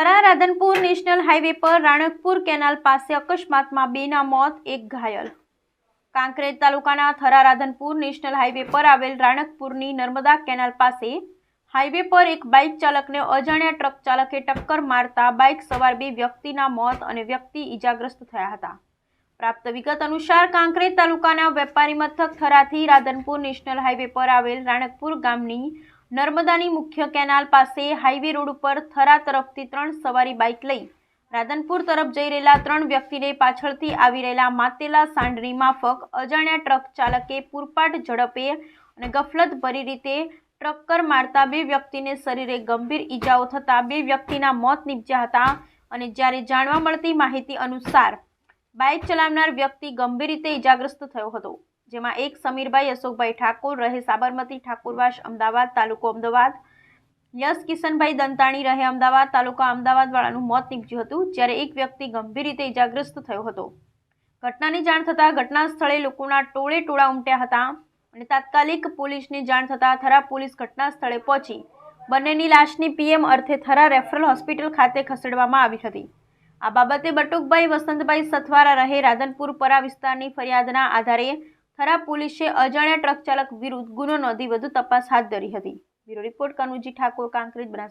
Thara Radhanpur national highway પર Ranakpur canal પાસે અકસ્માતમાં બેના મોત એક ઘાયલ. કાંકરેજ તાલુકાના થરા રાધનપુર નેશનલ હાઈવે પર આવેલ રાણકપુરની નર્મદા કેનાલ પાસે હાઈવે પર એક બાઇક ચાલકને અજાણ્યા ટ્રક ચાલકે ટક્કર મારતા બાઇક સવાર બે વ્યક્તિના મોત અને વ્યક્તિ ઈજાગ્રસ્ત થયા હતા. પ્રાપ્ત વિગત અનુસાર કાંકરેજ તાલુકાના વેપારી મથક થરાથી રાધનપુર નેશનલ હાઈવે પર આવેલ રાણકપુર ગામની નર્મદાની મુખ્ય કેનાલ પાસે હાઈવે રોડ ઉપર થરા તરફથી ત્રણ સવારી બાઇક લઈ રાધનપુર તરફ જઈ રહેલા ત્રણ વ્યક્તિને પાછળથી આવી રહેલા માતેલા સાંડની માફક અજાણ્યા ટ્રક ચાલકે પૂરપાટ ઝડપે અને ગફલત ભરી રીતે ટ્રક્કર મારતા બે વ્યક્તિને શરીરે ગંભીર ઈજાઓ થતાં બે વ્યક્તિના મોત નીપજ્યા હતા અને જ્યારે જાણવા મળતી માહિતી અનુસાર બાઇક ચલાવનાર વ્યક્તિ ગંભીર રીતે ઈજાગ્રસ્ત થયો હતો. જેમાં એક સમીરભાઈ અશોકભાઈ ઠાકોર, રહે સાબરમતી, ઠાકોરવાસ, અમદાવાદ, તાલુકો અમદાવાદ. યશ કિશનભાઈ દંતાણી રહે અમદાવાદ, તાલુકા અમદાવાદવાળાનું મોત નીપજ્યું હતું, જ્યારે એક વ્યક્તિ ગંભીર રીતે ઈજાગ્રસ્ત થયો હતો. ઘટનાની જાણ થતાં ઘટના સ્થળે લોકોના ટોળે ટોળા ઉમટ્યા હતા અને તાત્કાલિક પોલીસને જાણ થતાં થરા પોલીસ ઘટના સ્થળે પહોંચી. બંનેની લાશની પીએમ અર્થે થરા રેફરલ હોસ્પિટલ ખાતે ખસેડવામાં આવી હતી. આ બાબતે બટુકભાઈ, વસંતભાઈ સથવારા રહે રાધનપુર પરા વિસ્તારની ફરિયાદના આધારે થરા પોલીસે અજાણ્યા ટ્રક ચાલક વિરુદ્ધ ગુનો નોંધી વધુ તપાસ હાથ ધરી હતી. Bureau report, Kanuji Thakor, Kankrej, Banaskantha.